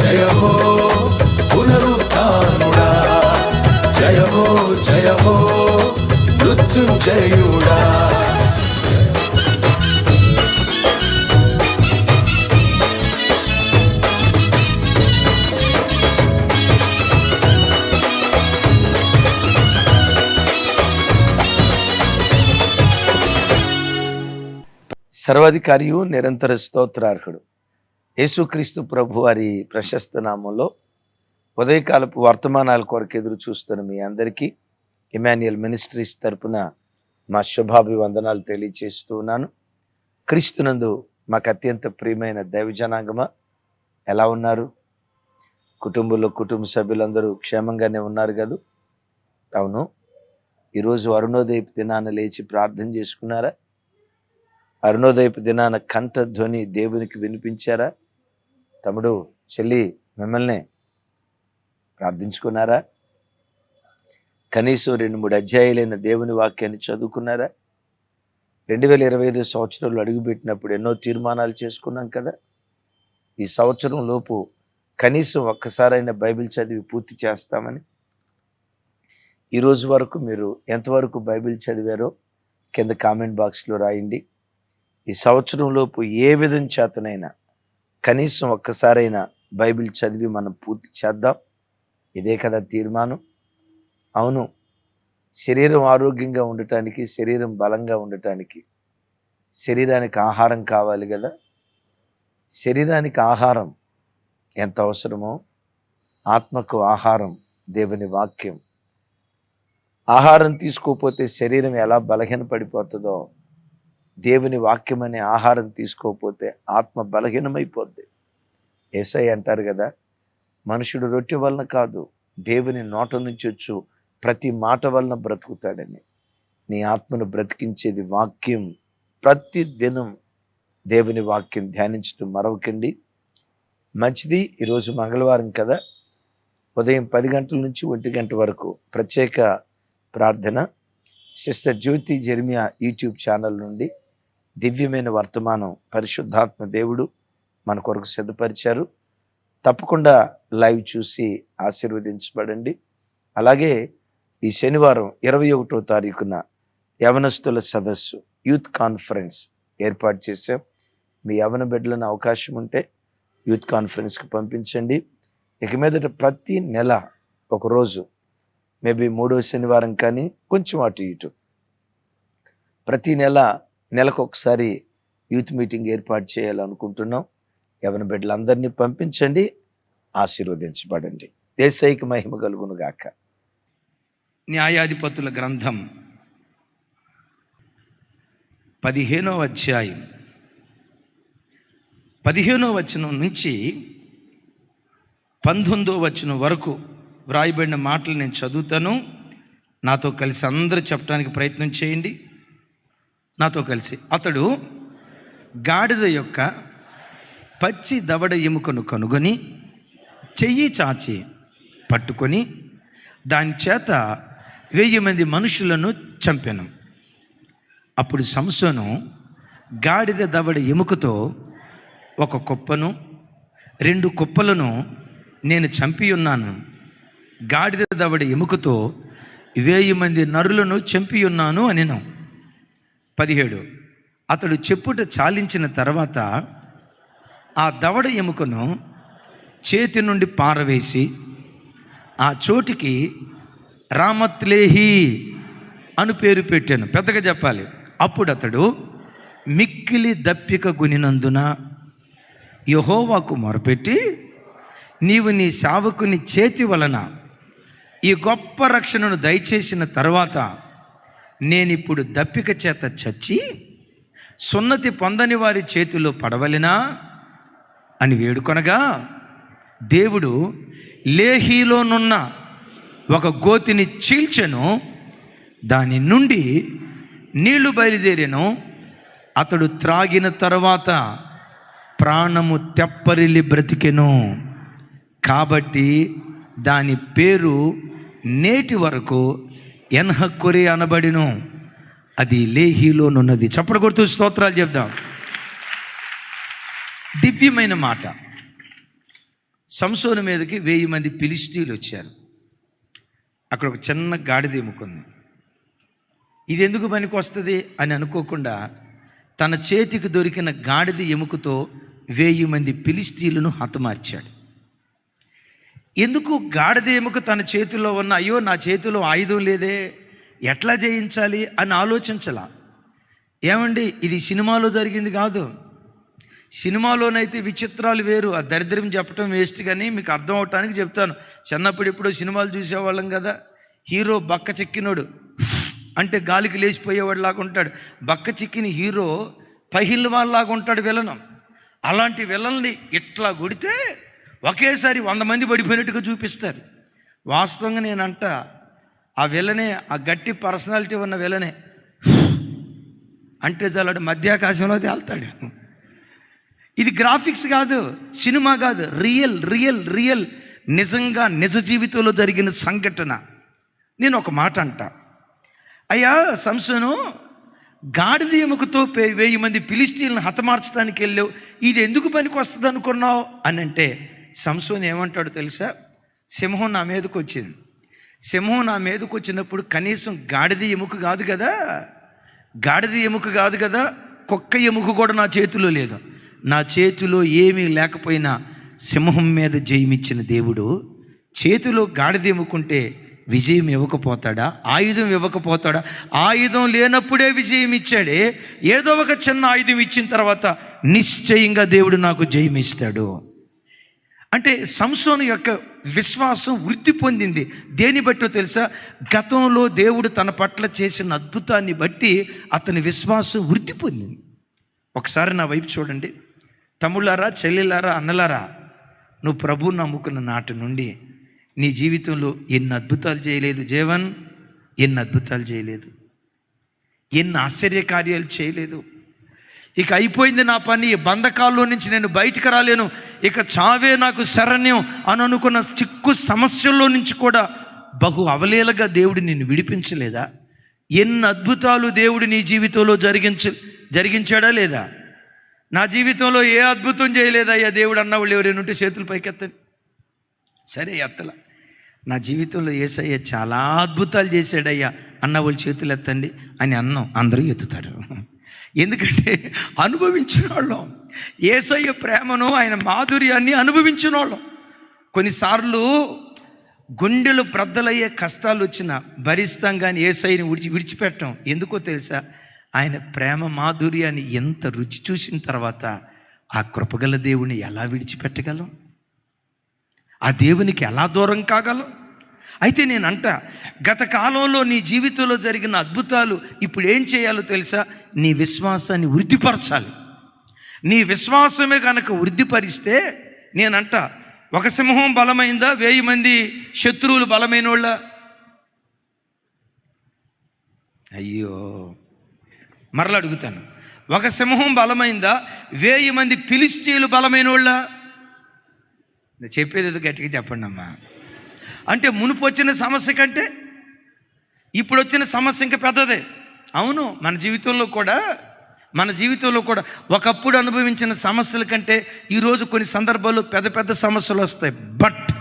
జయ హో పునరుత్నుడా జయ హో జయ హో మృత్యుంజయుడా. సర్వాధికారియు నిరంతర స్తోత్రార్హుడు. యేసుక్రీస్తు ప్రభు వారి ప్రశస్త నామంలో ఉదయకాలపు వర్తమానాల కొరకు ఎదురు చూస్తున్న మీ అందరికీ ఇమాన్యుయల్ మినిస్ట్రీస్ తరపున మా శుభాభివందనాలు తెలియచేస్తున్నాను క్రీస్తునందు మాకు అత్యంత ప్రియమైన దైవజనాంగమ ఎలా ఉన్నారు? కుటుంబంలో కుటుంబ సభ్యులందరూ క్షేమంగానే ఉన్నారు కదా? అవును. ఈరోజు అరుణోదయపు దినాన లేచి ప్రార్థన చేసుకున్నారా? అరుణోదయపు దినాన కంఠ ధ్వని దేవునికి వినిపించారా? తమ్ముడు చెల్లి మిమ్మల్ని ప్రార్థించుకున్నారా? కనీసం రెండు మూడు అధ్యాయులైన దేవుని వాక్యాన్ని చదువుకున్నారా? రెండు వేల ఇరవై ఐదు సంవత్సరంలో అడుగుపెట్టినప్పుడు ఎన్నో తీర్మానాలు చేసుకున్నాం కదా? ఈ సంవత్సరం లోపు కనీసం ఒక్కసారైనా బైబిల్ చదివి పూర్తి చేస్తామని. ఈరోజు వరకు మీరు ఎంతవరకు బైబిల్ చదివారో కింద కామెంట్ బాక్స్లో రాయండి. ఈ సంవత్సరంలోపు ఏ విధం చేతనైనా కనీసం ఒక్కసారైనా బైబిల్ చదివి మనం పూర్తి చేద్దాం. ఇదే కదా తీర్మానం. అవును శరీరం ఆరోగ్యంగా ఉండటానికి శరీరం బలంగా ఉండటానికి శరీరానికి ఆహారం కావాలి కదా. శరీరానికి ఆహారం ఎంత అవసరమో ఆత్మకు ఆహారం దేవుని వాక్యం. ఆహారం తీసుకోకపోతే శరీరం ఎలా బలహీన పడిపోతుందో దేవుని వాక్యం అనే ఆహారం తీసుకోకపోతే ఆత్మ బలహీనమైపోద్ది. ఏసై అంటారు కదా మనుషుడు రొట్టె వలన కాదు దేవుని నోట నుంచి వచ్చు ప్రతి మాట వలన బ్రతుకుతాడని. నీ ఆత్మను బ్రతికించేది వాక్యం ప్రతి దినం. దేవుని వాక్యం ధ్యానించడం మరవకండి మంచిది ఈరోజు మంగళవారం కదా ఉదయం పది గంటల నుంచి ఒంటి గంట వరకు ప్రత్యేక ప్రార్థన. Sister Jyothi Jeremiah YouTube channel నుండి దివ్యమైన వర్తమానం పరిశుద్ధాత్మ దేవుడు మన కొరకు సిద్ధపరిచారు. తప్పకుండా లైవ్ చూసి ఆశీర్వదించబడండి. అలాగే ఈ శనివారం ఇరవై ఒకటో తారీఖున యవనస్తుల సదస్సు యూత్ కాన్ఫరెన్స్ ఏర్పాటు చేశాం. మీ యవన బిడ్డలను అవకాశం ఉంటే యూత్ కాన్ఫరెన్స్కి పంపించండి. ఇక మీదట ప్రతి నెల ఒకరోజు మేబీ మూడో శనివారం కానీ కొంచెం అటు ఇటు. ప్రతి నెల నెలకు ఒకసారి యూత్ మీటింగ్ ఏర్పాటు చేయాలనుకుంటున్నాం. యవన బిడ్డలందరినీ పంపించండి ఆశీర్వదించబడండి. దేశైక మహిమ కలుగును గాక. న్యాయాధిపతుల గ్రంథం పదిహేనో అధ్యాయం. పదిహేనో వచనం నుంచి పంతొమ్మిదో వచనం వరకు వ్రాయబడిన మాటలు నేను చదువుతాను. నాతో కలిసి అందరూ చెప్పడానికి ప్రయత్నం చేయండి. నాతో కలిసి. అతడు గాడిద యొక్క పచ్చి దవడ ఎముకను కనుగొని చెయ్యి చాచి పట్టుకొని దాని చేత వెయ్యి మంది మనుషులను చంపాను. అప్పుడు సంసోను గాడిద దవడ ఎముకతో ఒక కుప్పను రెండు కుప్పలను నేను చంపి ఉన్నాను. గాడిద దవడ ఎముకతో వేయి మంది నరులను చంపి ఉన్నాను అనిను. పదిహేడు. అతడు చెప్పుట చాలించిన తర్వాత ఆ దవడ ఎముకను చేతి నుండి పారవేసి ఆ చోటికి రామత్లేహి అని పేరు పెట్టాను. పెద్దగా చెప్పాలి. అప్పుడు అతడు మిక్కిలి దప్పిక గునినందున యహోవాకు మొరపెట్టి నీవు నీ సేవకుని చేతి వలన ఈ గొప్ప రక్షణను దయచేసిన తర్వాత నేనిప్పుడు దప్పిక చేత చచ్చి సున్నతి పొందని వారి చేతిలో పడవలినా అని వేడుకొనగా దేవుడు లేహీలోనున్న ఒక గోతిని చీల్చెను దాని నుండి నీళ్ళు బయలుదేరాను అతడు త్రాగిన తర్వాత ప్రాణము తెప్పరిల్లి బ్రతికెను. కాబట్టి దాని పేరు నేటి వరకు ఎన్హక్కురి అనబడిను. అది లేహీలోనున్నది. చప్పడు కొడుతూ స్తోత్రాలు చెప్దాం. దివ్యమైన మాట. సంసోను మీదకి వెయ్యి మంది పిలిస్తీలు వచ్చారు. అక్కడ ఒక చిన్న గాడిద ఎముకుంది. ఇది ఎందుకు పనికి వస్తుంది అని అనుకోకుండా తన చేతికి దొరికిన గాడిద ఎముకతో వెయ్యి మంది పిలిస్తీలను హతమార్చాడు. ఎందుకు గాడిదేముకు తన చేతిలో ఉన్న అయ్యో నా చేతిలో ఆయుధం లేదే ఎట్లా జయించాలి? అని ఆలోచించలా. ఏమండి ఇది సినిమాలో జరిగింది కాదు. సినిమాలోనైతే విచిత్రాలు వేరు. ఆ దరిద్రం చెప్పటం వేస్ట్ కానీ మీకు అర్థం అవటానికి చెప్తాను. చిన్నప్పుడు ఎప్పుడో సినిమాలు చూసేవాళ్ళం కదా. హీరో బక్క చిక్కినోడు. అంటే గాలికి లేచిపోయేవాడు లాగా ఉంటాడు. బక్క చిక్కిన హీరో పహిల్ వాళ్ళలాగా ఉంటాడు విలనం. అలాంటి విలన్ని ఇట్లా కొడితే ఒకేసారి వంద మంది పడిపోయినట్టుగా చూపిస్తారు. వాస్తవంగా నేనంట ఆ విలనే ఆ గట్టి పర్సనాలిటీ ఉన్న విలనే అంటే చాలాడు మధ్యాకాశంలో తేల్తాడు. ఇది గ్రాఫిక్స్ కాదు సినిమా కాదు రియల్ రియల్ రియల్ నిజంగా నిజ జీవితంలో జరిగిన సంఘటన. నేను ఒక మాట అంట. అయ్యా సంసను గాడిద ఎముకతో పే- వెయ్యి మంది పిలిస్టీలను హతమార్చడానికి వెళ్ళావు ఇది ఎందుకు పనికి వస్తుంది అనుకున్నావు అని అంటే సంసోన్ ఏమంటాడు తెలుసా? సింహం నా మీదకు వచ్చింది. సింహం నా మీదకు వచ్చినప్పుడు కనీసం గాడిద ఎముక కాదు కదా? గాడిద ఎముక కాదు కదా? కుక్క ఎముక కూడా నా చేతిలో లేదు. నా చేతిలో ఏమీ లేకపోయినా సింహం మీద జయమిచ్చిన దేవుడు చేతిలో గాడిద ఎముకుంటే విజయం ఇవ్వకపోతాడా? ఆయుధం ఇవ్వకపోతాడా? ఆయుధం లేనప్పుడే విజయం ఇచ్చాడే. ఏదో ఒక చిన్న ఆయుధం ఇచ్చిన తర్వాత నిశ్చయంగా దేవుడు నాకు జయం ఇస్తాడు. అంటే సంసోను యొక్క విశ్వాసం వృద్ధి పొందింది. దేని బట్టో తెలుసా? గతంలో దేవుడు తన పట్ల చేసిన అద్భుతాన్ని బట్టి అతని విశ్వాసం వృద్ధి పొందింది. ఒకసారి నా వైపు చూడండి. తమ్ముళ్ళారా చెల్లెలారా అన్నలారా? నువ్వు ప్రభు నమ్ముకున్న నాటి నుండి నీ జీవితంలో ఎన్ని అద్భుతాలు చేయలేదు జీవన్? ఎన్ని అద్భుతాలు చేయలేదు? ఎన్ని ఆశ్చర్య కార్యాలు చేయలేదు? ఇక అయిపోయింది నా పని బంధకాల్లో నుంచి నేను బయటకు రాలేను. ఇక చావే నాకు శరణ్యం అని అనుకున్న చిక్కు సమస్యల్లో నుంచి కూడా బహు అవలేలగా దేవుడు నిన్ను విడిపించలేదా? ఎన్ని అద్భుతాలు దేవుడు నీ జీవితంలో జరిగించ జరిగించాడా లేదా? నా జీవితంలో ఏ అద్భుతం చేయలేదయ్యా దేవుడు అన్నవాళ్ళు ఎవరైనా ఉంటే చేతులు పైకెత్తండి. సరే ఎత్తల. నా జీవితంలో ఏసయ్య చాలా అద్భుతాలు చేశాడయ్యా. అన్న వాళ్ళు చేతులు ఎత్తండి అని అన్నం అందరూ ఎత్తుతారు. ఎందుకంటే అనుభవించిన వాళ్ళం ఏసయ్య ప్రేమను ఆయన మాధుర్యాన్ని అనుభవించిన వాళ్ళం కొన్నిసార్లు గుండెలు ప్రద్దలయ్యే కష్టాలు వచ్చినా భరిస్తాం కానీ ఏసైని విడిచి విడిచిపెట్టం. ఎందుకో తెలుసా? ఆయన ప్రేమ మాధుర్యాన్ని ఎంత రుచి చూసిన తర్వాత ఆ కృపగల దేవుని ఎలా విడిచిపెట్టగలం? ఆ దేవునికి ఎలా దూరం కాగలం? అయితే నేను అంట గత కాలంలో నీ జీవితంలో జరిగిన అద్భుతాలు ఇప్పుడు ఏం చేయాలో తెలుసా? నీ విశ్వాసాన్ని వృద్ధిపరచాలి. నీ విశ్వాసమే కనుక వృద్ధిపరిస్తే నేనంట ఒక సింహం బలమైందా? వెయ్యి మంది శత్రువులు బలమైన వాళ్ళ అయ్యో. మరలా అడుగుతాను. ఒక సింహం బలమైందా? వెయ్యి మంది పిలిస్తీలు బలమైన వాళ్ళ చెప్పేది గట్టిగా చెప్పండి అమ్మా. అంటే మునుపు వచ్చిన సమస్య కంటే ఇప్పుడు వచ్చిన సమస్య ఇంకా పెద్దదే. అవును మన జీవితంలో కూడా మన జీవితంలో కూడా ఒకప్పుడు అనుభవించిన సమస్యల కంటే ఈరోజు కొన్ని సందర్భాల్లో పెద్ద పెద్ద సమస్యలు వస్తాయి. బట్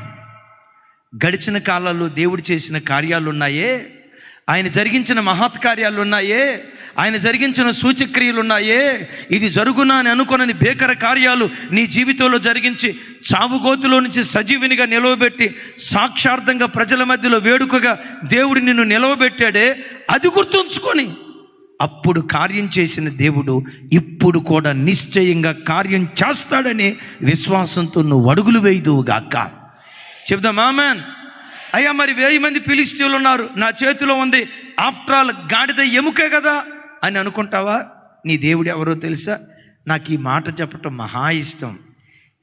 గడిచిన కాలాల్లో దేవుడు చేసిన కార్యాలు ఉన్నాయే. ఆయన జరిగించిన మహత్కార్యాలు ఉన్నాయే? ఆయన జరిగించిన సూచక్రియలు ఉన్నాయే? ఇది జరుగునా అని అనుకునని భీకర కార్యాలు నీ జీవితంలో జరిగించి చావుగోతులో నుంచి సజీవినిగా నిలవబెట్టి సాక్షార్థంగా ప్రజల మధ్యలో వేడుకగా దేవుడు నిన్ను నిలవబెట్టాడే? అది గుర్తుంచుకొని. అప్పుడు కార్యం చేసిన దేవుడు ఇప్పుడు కూడా నిశ్చయంగా కార్యం చేస్తాడని విశ్వాసంతో నువ్వు అడుగులు వేయదువుగాక చెప్దాం మ్యాన్ అయ్యా మరి వెయ్యి మంది పిలిస్తీలు ఉన్నారు. నా చేతిలో ఉంది. ఆఫ్టర్ ఆల్ గాడిద ఎముకే కదా అని అనుకుంటావా? నీ దేవుడు ఎవరో తెలుసా? నాకు ఈ మాట చెప్పటం మహా ఇష్టం.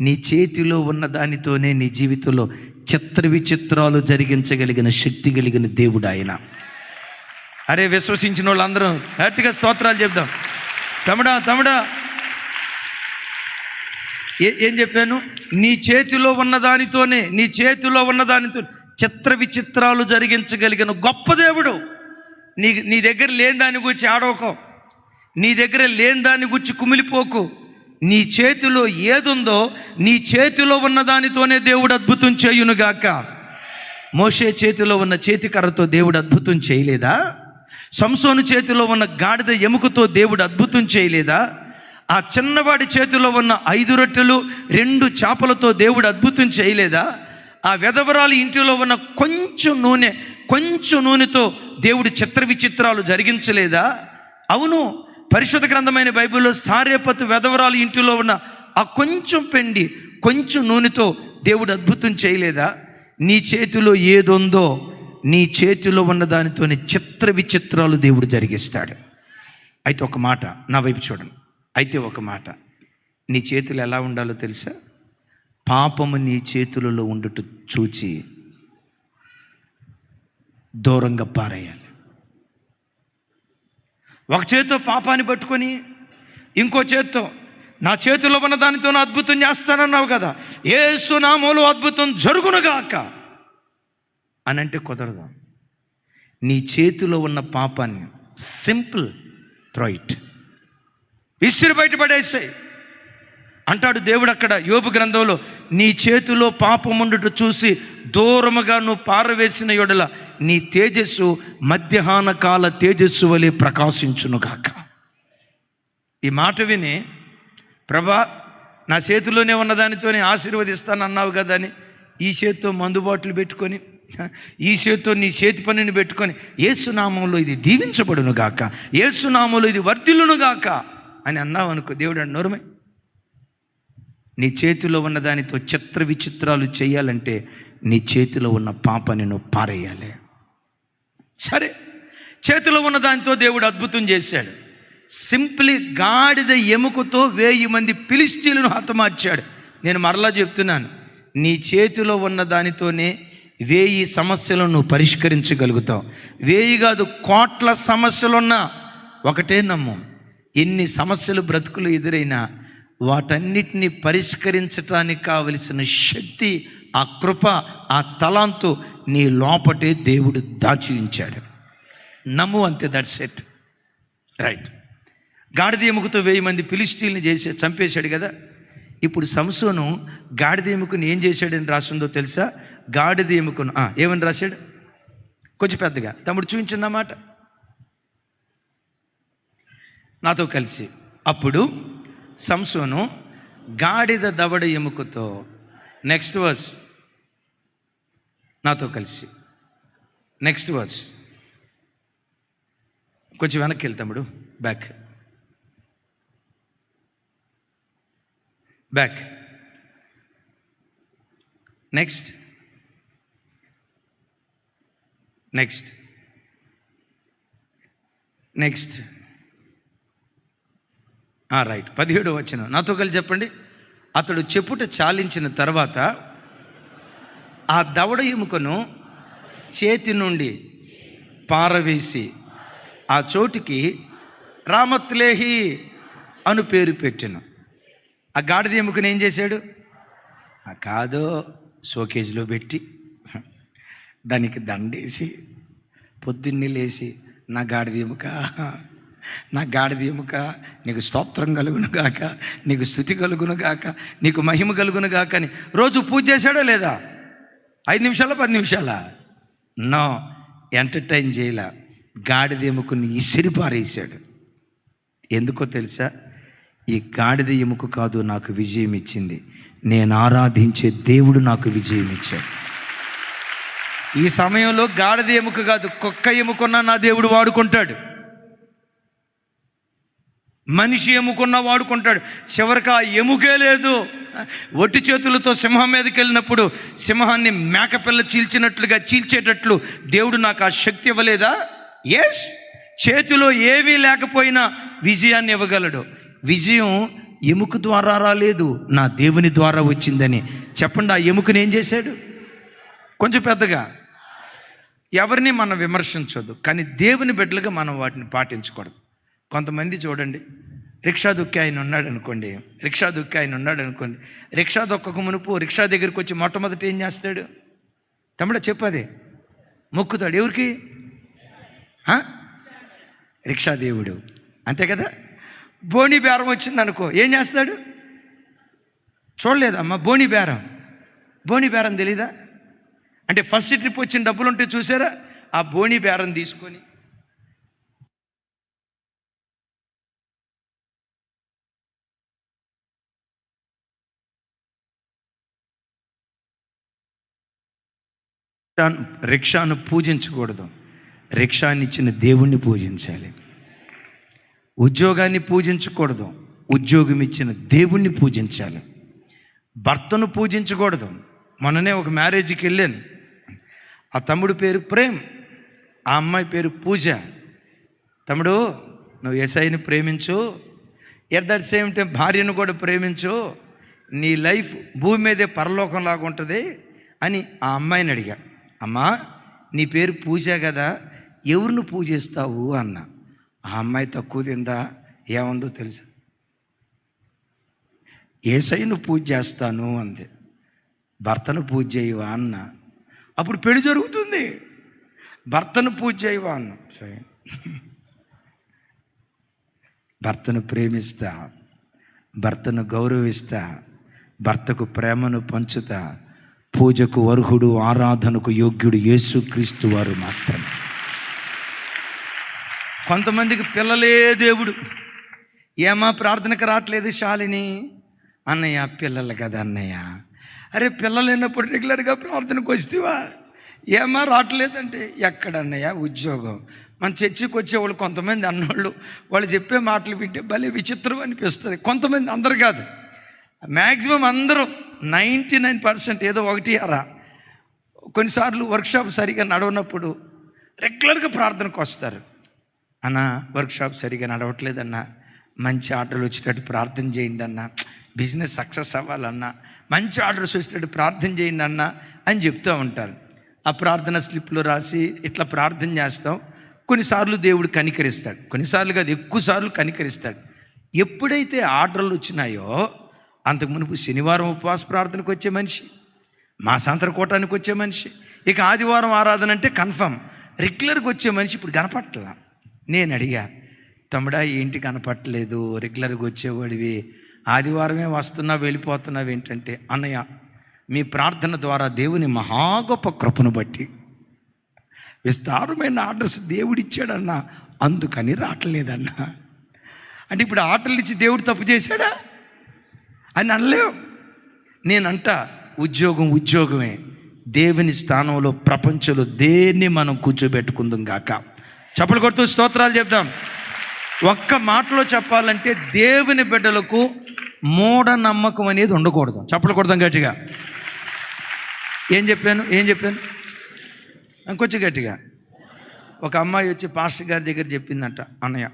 నీ చేతిలో ఉన్న దానితోనే నీ జీవితంలో చిత్ర విచిత్రాలు జరిగించగలిగిన శక్తి కలిగిన దేవుడు ఆయన. అరే విశ్వసించిన వాళ్ళందరం గట్టిగా స్తోత్రాలు చెప్దాం. తమడా తమడా ఏ ఏం చెప్పాను? నీ చేతిలో ఉన్న దానితోనే నీ చేతిలో ఉన్న దానితో చిత్ర విచిత్రాలు జరిగించగలిగిన గొప్ప దేవుడు. నీ నీ దగ్గర లేని దాని గురించి ఆడోకో. నీ దగ్గర లేని దాని గురించి కుమిలిపోకు. నీ చేతిలో ఏదుందో నీ చేతిలో ఉన్న దానితోనే దేవుడు అద్భుతం చేయునుగాక. మోషే చేతిలో ఉన్న చేతికర్రతో దేవుడు అద్భుతం చేయలేదా? సంసోను చేతిలో ఉన్న గాడిద ఎముకతో దేవుడు అద్భుతం చేయలేదా? ఆ చిన్నవాడి చేతిలో ఉన్న ఐదు రొట్టెలు రెండు చేపలతో దేవుడు అద్భుతం చేయలేదా? ఆ వెధవరాలు ఇంటిలో ఉన్న కొంచెం నూనె కొంచెం నూనెతో దేవుడు చిత్ర విచిత్రాలు జరిగించలేదా? అవును. పరిశుద్ధ గ్రంథమైన బైబిల్లో సారేపతు వెధవరాలు ఇంటిలో ఉన్న ఆ కొంచెం పెండి కొంచెం నూనెతో దేవుడు అద్భుతం చేయలేదా? నీ చేతిలో ఏదుందో నీ చేతిలో ఉన్న దానితోనే చిత్ర విచిత్రాలు దేవుడు జరిగిస్తాడు. అయితే ఒక మాట నా వైపు చూడండి. అయితే ఒక మాట. నీ చేతులు ఎలా ఉండాలో తెలుసా? పాపము నీ చేతులలో ఉండుట చూచి దూరంగా పారేయాలి. ఒక చేత్తో పాపాన్ని పట్టుకొని ఇంకో చేత్తో నా చేతిలో ఉన్న దానితో అద్భుతం చేస్తానన్నావు కదా. ఏ సునామోలు అద్భుతం జరుగునుగాక అని అంటే కుదరదు. నీ చేతిలో ఉన్న పాపాన్ని సింపుల్ త్రోయిట్ విసిరి బయటపడేసాయి అంటాడు దేవుడు అక్కడ యోపు గ్రంథంలో నీ చేతిలో పాపముండుట చూసి దూరముగా నువ్వు పారవేసిన యొడల నీ తేజస్సు మధ్యాహ్న కాల తేజస్సు వలె ప్రకాశించునుగాక ఈ మాట విని ప్రభా నా చేతిలోనే ఉన్నదానితోనే ఆశీర్వదిస్తాను అన్నావు కదా అని ఈ చేతితో మందుబాట్లు పెట్టుకొని ఈ చేతితో నీ చేతి పనిని పెట్టుకొని ఏసునామంలో ఇది దీవించబడును గాక ఏసునామంలో ఇది వర్ధిల్లును అని అన్నావు అనుకో దేవుడు నోరమే. నీ చేతిలో ఉన్న దానితో చిత్ర విచిత్రాలు చేయాలంటే నీ చేతిలో ఉన్న పాపని నువ్వు పారేయాలి. సరే చేతిలో ఉన్న దానితో దేవుడు అద్భుతం చేశాడు. సింప్లీ గాడిద ఎముకతో వేయి మంది పిలిస్తీలను హతమార్చాడు. నేను మరలా చెప్తున్నాను నీ చేతిలో ఉన్న దానితోనే వేయి సమస్యలను నువ్వు పరిష్కరించగలుగుతావు. వేయి కాదు కోట్ల సమస్యలున్నా. ఒకటే నమ్ము ఎన్ని సమస్యలు బ్రతుకులు ఎదురైనా వాటన్నిటిని పరిష్కరించటానికి కావలసిన శక్తి ఆ కృప ఆ తలాంతు నీ లోపటే దేవుడు దాచి ఉంచాడు నమ్ము అంతే దట్స్ ఎట్ రైట్ గాడిద ఎముకతో వెయ్యి మంది పిలిస్టీల్ని చేసి చంపేశాడు కదా. ఇప్పుడు సంసోను గాడిద ఎముకను ఏం చేశాడని రాసిందో తెలుసా? గాడిద ఎముకను ఏమని రాశాడు? కొంచెం పెద్దగా తమ్ముడు చూపించిందన్నమాట నాతో కలిసి అప్పుడు సంసోను గాడిద దవడ ఎముకతో నెక్స్ట్ వర్స్ నాతో కలిసి నెక్స్ట్ వర్స్ కొంచెం వెనక్కి వెళ్తాం తమ్ముడు back back next next next right పదిహేడు వచ్చిన నాతో కలిసి చెప్పండి. అతడు చెప్పుట చాలించిన తర్వాత ఆ దవడ ఎముకను చేతి నుండి పారవేసి ఆ చోటికి రామత్లేహి అను పేరు పెట్టాను. ఆ గాడిద ఎముకను ఏం చేశాడు? ఆ కాదో షోకేజ్లో పెట్టి దానికి దండేసి పొద్దున్నే లేచి నా గాడిద ఎముక నా గాడిద ఎముక నీకు స్తోత్రం కలుగును గాక నీకు స్థుతి కలుగును గాక నీకు మహిమ కలుగును గాక అని రోజు పూజ చేశాడో లేదా? ఐదు నిమిషాల పది నిమిషాల? నో ఎంటర్టైన్ చేయలే. గాడిద ఎముకని ఇసిరి పారేశాడు. ఎందుకో తెలుసా? ఈ గాడిద ఎముక కాదు నాకు విజయం ఇచ్చింది. నేను ఆరాధించే దేవుడు నాకు విజయం ఇచ్చాడు. ఈ సమయంలో గాడిద ఎముక కాదు కుక్క ఎముకున్న నా దేవుడు వాడుకుంటాడు. మనిషి ఎముకున్న వాడుకుంటాడు చివరికి ఆ ఎముకే లేదు. ఒట్టి చేతులతో సింహం మీదకి వెళ్ళినప్పుడు సింహాన్ని మేకపిల్ల చీల్చినట్లుగా చీల్చేటట్లు దేవుడు నాకు ఆ శక్తి ఇవ్వలేదా? ఎస్ చేతిలో ఏమీ లేకపోయినా విజయాన్ని ఇవ్వగలడు. విజయం ఎముక ద్వారా రాలేదు. నా దేవుని ద్వారా వచ్చిందని. చెప్పండి ఆ ఎముకని ఏం చేశాడు? కొంచెం పెద్దగా. ఎవరిని మనం విమర్శించొద్దు. కానీ దేవుని బిడ్డలుగా మనం వాటిని పాటించకూడదు. కొంతమంది చూడండి రిక్షా దుక్కి ఆయన ఉన్నాడు అనుకోండి రిక్షా దుక్కి ఆయన ఉన్నాడు అనుకోండి రిక్షా దొక్కకు మునుపు రిక్షా దగ్గరికి వచ్చి మొట్టమొదట ఏం చేస్తాడు? తమ్ముడ చెప్పదే మొక్కుతాడు. ఎవరికి? రిక్షా దేవుడు. అంతే కదా? బోని బేరం వచ్చింది అనుకో ఏం చేస్తాడు? చూడలేదమ్మా బోని బేరం. బోని బేరం తెలీదా? అంటే ఫస్ట్ ట్రిప్ వచ్చిన డబ్బులు ఉంటే చూసారా? ఆ బోని బేరం తీసుకొని రిక్షాను- రిక్షాను పూజించకూడదు. రిక్షాని ఇచ్చిన దేవుణ్ణి పూజించాలి. ఉద్యోగాన్ని పూజించకూడదు. ఉద్యోగం ఇచ్చిన దేవుణ్ణి పూజించాలి. భర్తను పూజించకూడదు. మొన్ననే ఒక మ్యారేజ్కి వెళ్ళాను. ఆ తమ్ముడు పేరు ప్రేమ్ ఆ అమ్మాయి పేరు పూజ. తమ్ముడు నువ్వు ఎస్ఐని ప్రేమించు. ఎట్ దట్ సేమ్ టైం భార్యను కూడా ప్రేమించు. నీ లైఫ్ భూమి మీదే పరలోకంలాగా ఉంటుంది అని ఆ అమ్మాయిని అడిగా. అమ్మా నీ పేరు పూజ కదా ఎవరిని పూజిస్తావు అన్న. ఆ అమ్మాయి తక్కువ తిందా ఏముందో తెలుసా? ఏసైను పూజ చేస్తాను అంది. భర్తను పూజ చేయవా అన్న. అప్పుడు పెళ్ళి జరుగుతుంది. భర్తను పూజ చేయవా అన్న. భర్తను ప్రేమిస్తా భర్తను గౌరవిస్తా భర్తకు ప్రేమను పంచుతా పూజకు అర్హుడు ఆరాధనకు యోగ్యుడు యేసుక్రీస్తు వారు మాత్రమే కొంతమందికి పిల్లలే దేవుడు. ఏమా ప్రార్థనకు రావట్లేదు శాలిని? అన్నయ్య పిల్లలు కదా అన్నయ్య. అరే పిల్లలు అయినప్పుడు రెగ్యులర్గా ప్రార్థనకు వస్తేవా? ఏమా రావట్లేదంటే ఎక్కడన్నయ్య ఉద్యోగం. మన చర్చికి వచ్చేవాళ్ళు కొంతమంది అన్నోళ్ళు వాళ్ళు చెప్పే మాటలు వింటే భలే విచిత్రం అనిపిస్తుంది. కొంతమంది అందరు కాదు. మ్యాక్సిమం అందరూ నైంటీ నైన్ పర్సెంట్ ఏదో ఒకటి అరా. కొన్నిసార్లు వర్క్షాప్ సరిగా నడవనప్పుడు రెగ్యులర్గా ప్రార్థనకు వస్తారు. అన్న వర్క్షాప్ సరిగా నడవట్లేదన్నా మంచి ఆర్డర్లు వచ్చేటట్టు ప్రార్థన చేయండి అన్న బిజినెస్ సక్సెస్ అవ్వాలన్నా మంచి ఆర్డర్స్ వచ్చేటట్టు ప్రార్థన చేయండి అన్న అని చెప్తూ ఉంటారు. ఆ ప్రార్థన స్లిప్లో రాసి ఇట్లా ప్రార్థన చేస్తాం. కొన్నిసార్లు దేవుడు కనికరిస్తాడు. కొన్నిసార్లు కాదు ఎక్కువసార్లు కనికరిస్తాడు. ఎప్పుడైతే ఆర్డర్లు వచ్చినాయో అంతకు మునుపు శనివారం ఉపవాస ప్రార్థనకు వచ్చే మనిషి మాసాంతర కూటానికి వచ్చే మనిషి ఇక ఆదివారం ఆరాధన అంటే కన్ఫర్మ్. రెగ్యులర్గా వచ్చే మనిషి ఇప్పుడు కనపట్ల నేను అడిగా తమ్ముడా ఏంటి కనపట్టలేదు రెగ్యులర్గా వచ్చేవాడివి. ఆదివారమే వస్తున్నావు వెళ్ళిపోతున్నావు ఏంటంటే అన్నయ్య మీ ప్రార్థన ద్వారా దేవుని మహా గొప్ప కృపను బట్టి విస్తారమైన ఆర్డర్స్ దేవుడిచ్చాడన్నా అందుకని రావట్లేదన్నా. అంటే ఇప్పుడు ఆటలు ఇచ్చి దేవుడు తప్పు చేశాడా? అని అనలేవు నేనంట ఉద్యోగం ఉద్యోగమే. దేవుని స్థానంలో ప్రపంచంలో దేన్ని మనం కూర్చోబెట్టుకుందాం గాక. చప్పలు కొడుతూ స్తోత్రాలు చెప్దాం. ఒక్క మాటలో చెప్పాలంటే దేవుని బిడ్డలకు మూఢ నమ్మకం అనేది ఉండకూడదు. చప్పలు కొడదాం గట్టిగా. ఏం చెప్పాను? ఏం చెప్పాను? ఇంకొంచెం గట్టిగా. ఒక అమ్మాయి వచ్చి పాస్టర్ గారి దగ్గర చెప్పిందంట అన్నయ్య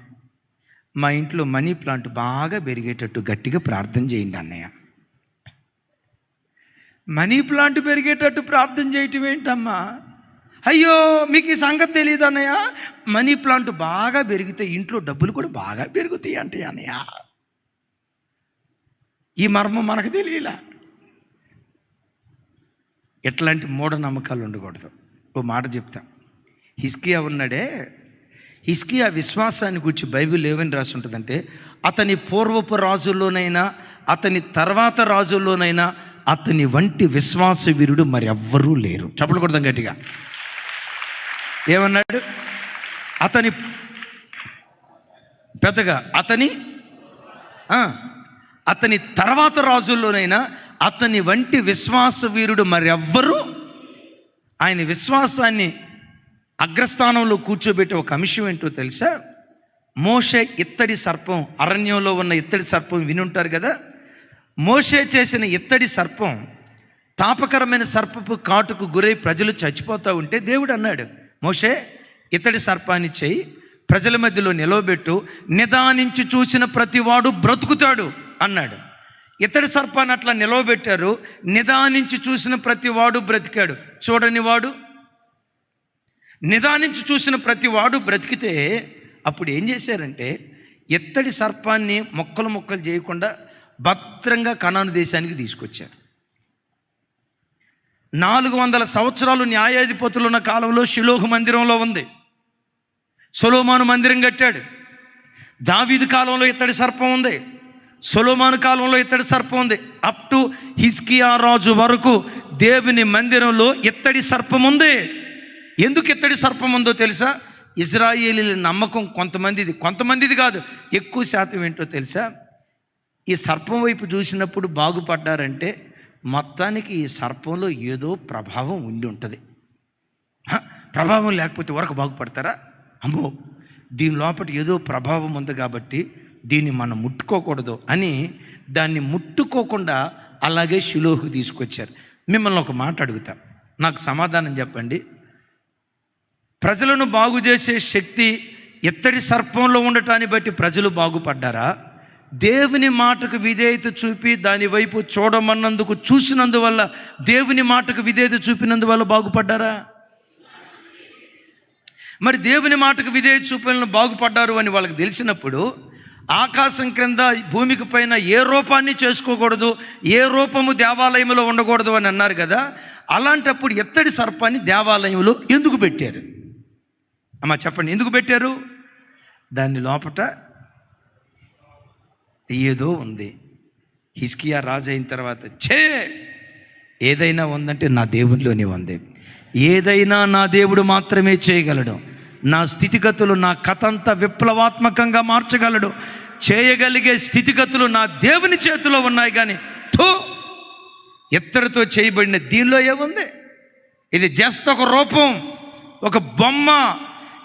మా ఇంట్లో మనీ ప్లాంట్ బాగా పెరిగేటట్టు గట్టిగా ప్రార్థన చేయండి అన్నయ్య. మనీ ప్లాంట్ పెరిగేటట్టు ప్రార్థన చేయటం ఏంటమ్మా? అయ్యో మీకు ఈ సంగతి తెలియదు అన్నయ్య? మనీ ప్లాంట్ బాగా పెరిగితే ఇంట్లో డబ్బులు కూడా బాగా పెరుగుతాయి అంటే అన్నయ్య. ఈ మర్మం మనకు తెలియలా? ఎట్లాంటి మూఢనమ్మకాలు ఉండకూడదు. ఓ మాట చెప్తా. హిస్కియా ఉన్నాడే హిస్కియా విశ్వాసాన్ని గురించి బైబిల్ ఏమని రాసి ఉంటుందంటే అతని పూర్వపు రాజుల్లోనైనా అతని తర్వాత రాజుల్లోనైనా అతని వంటి విశ్వాస వీరుడు మరెవ్వరూ లేరు. లేరు చెప్పకూడదాం గట్టిగా. ఏమన్నాడు? అతని పెద్దగా అతని అతని తర్వాత రాజుల్లోనైనా అతని వంటి విశ్వాస వీరుడు మరెవ్వరూ ఆయన విశ్వాసాన్ని అగ్రస్థానంలో కూర్చోబెట్టే ఒక అంశం ఏంటో తెలుసా? మోషే ఇత్తడి సర్పం అరణ్యంలో ఉన్న ఇత్తడి సర్పం వినుంటారు కదా? మోషే చేసిన ఇత్తడి సర్పం తాపకరమైన సర్పపు కాటుకు గురై ప్రజలు చచ్చిపోతూ ఉంటే దేవుడు అన్నాడు మోషే ఇతడి సర్పాన్ని చేయి ప్రజల మధ్యలో నిలవబెట్టు నిదానించి చూసిన ప్రతివాడు బ్రతుకుతాడు అన్నాడు. ఇతడి సర్పాన్ని అట్లా నిలవబెట్టారు నిదానించి చూసిన ప్రతివాడు బ్రతికాడు. చూడని వాడు నిదానించి చూసిన ప్రతి వాడు బ్రతికితే అప్పుడు ఏం చేశారంటే ఎత్తడి సర్పాన్ని మొక్కలు మొక్కలు చేయకుండా భద్రంగా కనాను దేశానికి తీసుకొచ్చారు. నాలుగు వందల సంవత్సరాలు న్యాయాధిపతులు ఉన్న కాలంలో శిలోహ మందిరంలో ఉంది. సొలోమాను మందిరం కట్టాడు. దావీదు కాలంలో ఇత్తడి సర్పం ఉంది. సొలోమాను కాలంలో ఇత్తడి సర్పం ఉంది. అప్ టు హిస్కియా రాజు వరకు దేవుని మందిరంలో ఇత్తడి సర్పం ఉంది. ఎందుకు ఇత్తడి సర్పం ఉందో తెలుసా? ఇజ్రాయేలీల నమ్మకం కొంతమందిది. కొంతమందిది కాదు. ఎక్కువ శాతం ఏంటో తెలుసా? ఈ సర్పం వైపు చూసినప్పుడు బాగుపడ్డారంటే మొత్తానికి ఈ సర్పంలో ఏదో ప్రభావం ఉండి ఉంటుంది. ప్రభావం లేకపోతే వరకు బాగుపడతారా? అమ్మో! దీని లోపల ఏదో ప్రభావం ఉంది కాబట్టి దీన్ని మనం ముట్టుకోకూడదు అని దాన్ని ముట్టుకోకుండా అలాగే శిలోహు తీసుకొచ్చారు. మిమ్మల్ని ఒక మాట అడుగుతా. నాకు సమాధానం చెప్పండి. ప్రజలను బాగు చేసే శక్తి ఇత్తడి సర్పంలో ఉండటాన్ని బట్టి ప్రజలు బాగుపడ్డారా? దేవుని మాటకు విధేయత చూపి దాని వైపు చూడమన్నందుకు చూసినందువల్ల దేవుని మాటకు విధేయత చూపినందువల్ల బాగుపడ్డారా? మరి దేవుని మాటకు విధేయత చూపిన బాగుపడ్డారు అని వాళ్ళకి తెలిసినప్పుడు ఆకాశం క్రింద భూమికి పైన ఏ రూపాన్ని చేసుకోకూడదు ఏ రూపము దేవాలయంలో ఉండకూడదు అని అన్నారు కదా అలాంటప్పుడు ఎత్తడి సర్పాన్ని దేవాలయంలో ఎందుకు పెట్టారు? అమ్మ చెప్పండి ఎందుకు పెట్టారు? దాని లోపట ఏదో ఉంది. హిస్కియా రాజు అయిన తర్వాత ఛే! ఏదైనా ఉందంటే నా దేవునిలోనే ఉంది. ఏదైనా నా దేవుడు మాత్రమే చేయగలడు. నా స్థితిగతులు నా కథ అంతా విప్లవాత్మకంగా మార్చగలడు. చేయగలిగే స్థితిగతులు నా దేవుని చేతిలో ఉన్నాయి కానీ థూ! ఎత్తడితో చేయబడిన దీనిలో ఏముంది? ఇది జస్ట్ ఒక రూపం ఒక బొమ్మ.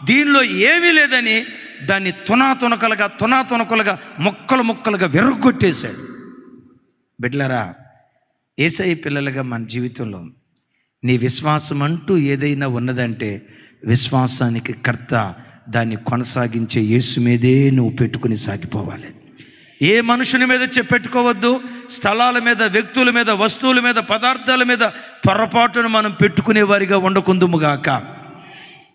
దీనిలో ఏమీ లేదని దాన్ని తునాతునకలుగా తునాతునకలుగా ముక్కలు ముక్కలుగా విరగొట్టేశాడు బిడ్లరా ఏసఐ పిల్లలుగా మన జీవితంలో నీ విశ్వాసం అంటూ ఏదైనా ఉన్నదంటే విశ్వాసానికి కర్త దాన్ని కొనసాగించే యేసు మీదే నువ్వు పెట్టుకుని సాగిపోవాలి. ఏ మనుషుని మీద చెప్పెట్టుకోవద్దు స్థలాల మీద వ్యక్తుల మీద వస్తువుల మీద పదార్థాల మీద పొరపాటును మనం పెట్టుకునే వారిగా ఉండకుందుముగాక.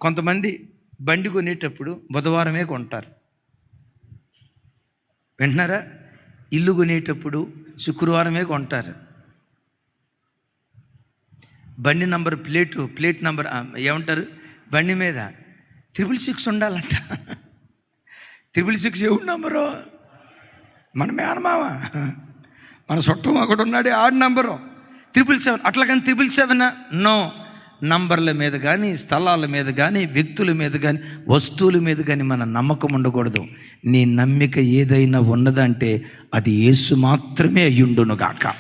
కొంతమంది బండి కొనేటప్పుడు బుధవారమే కొంటారు. వింటున్నారా? ఇల్లు కొనేటప్పుడు శుక్రవారమే కొంటారు. బండి నంబర్ ప్లేటు ప్లేట్ నంబర్ ఏమంటారు? బండి మీద త్రిపుల్ సిక్స్ ఉండాలంట. త్రిపుల్ సిక్స్ ఎవడు నంబరు? మన మేనమామ. మన చుట్టం ఒకడు ఉన్నాడు ఆడు నంబరు. త్రిపుల్ సెవెన్ అట్లా కానీ త్రిపుల్ సెవెన్ నో. నంబర్ల మీద కానీ స్థలాల మీద కానీ వ్యక్తుల మీద కానీ వస్తువుల మీద కానీ మన నమ్మకం ఉండకూడదు. నీ నమ్మిక ఏదైనా ఉన్నదంటే అది యేసు మాత్రమే అయ్యుండునుగాక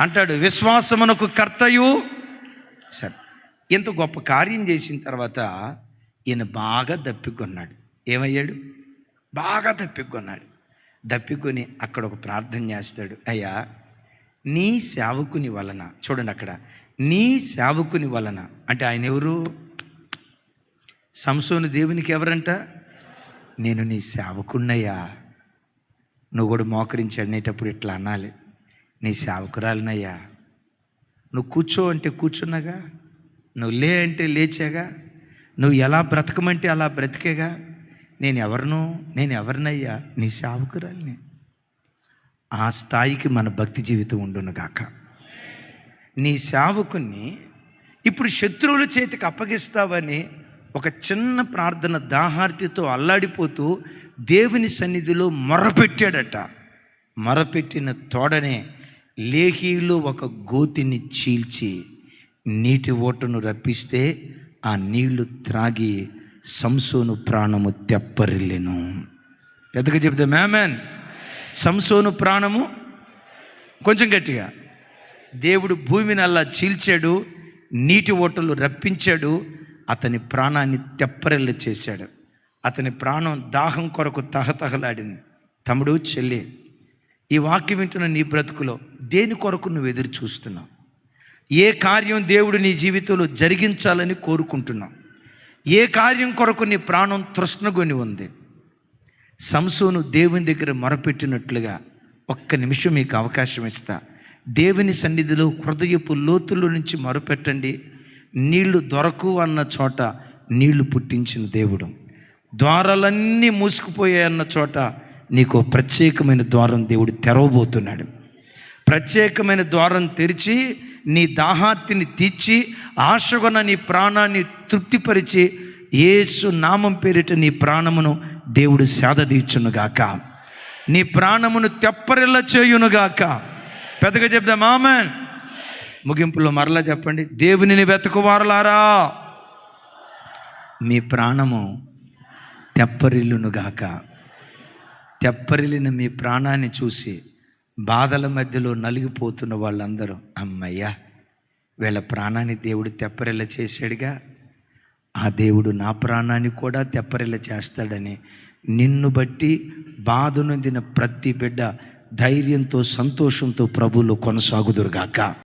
అంటాడు విశ్వాసమునకు కర్తయు. సరే ఇంత గొప్ప కార్యం చేసిన తర్వాత ఈయన బాగా దప్పికొన్నాడు. ఏమయ్యాడు? బాగా దప్పికొన్నాడు. దప్పికొని అక్కడ ఒక ప్రార్థన చేస్తాడు. అయ్యా నీ సేవకుని వలన చూడండి అక్కడ నీ సేవకుని వలన. అంటే ఆయన ఎవరు? సంసోను దేవునికి ఎవరంట? నేను నీ సేవకున్నయ్యా నువ్వు కూడా మోకరించి అనేటప్పుడు ఇట్లా అనాలి. నీ సేవకురాలినయ్యా. నువ్వు కూర్చో అంటే కూర్చున్నాగా? నువ్వు లే అంటే లేచాగా? నువ్వు ఎలా బ్రతకమంటే అలా బ్రతికేగా? నేను ఎవరినో? నేను ఎవరినయ్యా? నీ సేవకురాలిని. ఆ స్థాయికి మన భక్తి జీవితం ఉండును గాక నీ సేవకుని ఇప్పుడు శత్రువుల చేతికి అప్పగిస్తావని ఒక చిన్న ప్రార్థన దాహార్తితో అల్లాడిపోతూ దేవుని సన్నిధిలో మొరపెట్టాడట. మొరపెట్టిన తోడనే లేహీలో ఒక గోతిని చీల్చి నీటి ఓటను రప్పిస్తే ఆ నీళ్ళు త్రాగి సంసోను ప్రాణము తెప్పరిల్లెను. పెద్దగా చెప్తే మ్యామెన్ సంసోను ప్రాణము కొంచెం గట్టిగా. దేవుడు భూమిని అలా చీల్చాడు నీటి ఓటలు రప్పించాడు అతని ప్రాణాన్ని తెప్పరెల్లు చేశాడు. అతని ప్రాణం దాహం కొరకు తహతహలాడింది. తమ్ముడు చెల్లి ఈ వాక్యం వింటున్న నీ బ్రతుకులో దేని కొరకు నువ్వు ఎదురు చూస్తున్నావు? ఏ కార్యం దేవుడు నీ జీవితంలో జరిగించాలని కోరుకుంటున్నావు? ఏ కార్యం కొరకు నీ ప్రాణం తృష్ణగొని ఉంది? సంసోను దేవుని దగ్గర మొరపెట్టినట్లుగా ఒక్క నిమిషం మీకు అవకాశం ఇస్తా. దేవుని సన్నిధిలో హృదయపు లోతుల నుంచి మరుపెట్టండి. నీళ్ళు దొరకు అన్న చోట నీళ్ళు పుట్టించిన దేవుడు. ద్వారాలన్నీ మూసుకుపోయాయన్న చోట నీకు ప్రత్యేకమైన ద్వారం దేవుడు తెరవబోతున్నాడు. ప్రత్యేకమైన ద్వారం తెరిచి నీ దాహాత్తిని తీర్చి ఆశగొన నీ ప్రాణాన్ని తృప్తిపరిచి ఏసు నామం పేరిట నీ ప్రాణమును దేవుడు సేదదీర్చునుగాక. నీ ప్రాణమును తెప్పరిల్ల చేయునుగాక. పెద్దగా చెప్దాం ఆమెన్. ముగింపులో మరలా చెప్పండి. దేవునిని వెతకువారలారా మీ ప్రాణము తెప్పరిల్లునుగాక తెప్పరిల్లిన మీ ప్రాణాన్ని చూసి బాధల మధ్యలో నలిగిపోతున్న వాళ్ళందరూ అమ్మయ్యా వీళ్ళ ప్రాణాన్ని దేవుడు తెప్పరిల్ల చేశాడుగా. ఆ దేవుడు నా ప్రాణాన్ని కూడా తెప్పరిల్ల చేస్తాడని నిన్ను బట్టి బాధ నొందిన ప్రతి బిడ్డ ధైర్యంతో సంతోషంతో ప్రభులు కొనసాగుదురుగాక.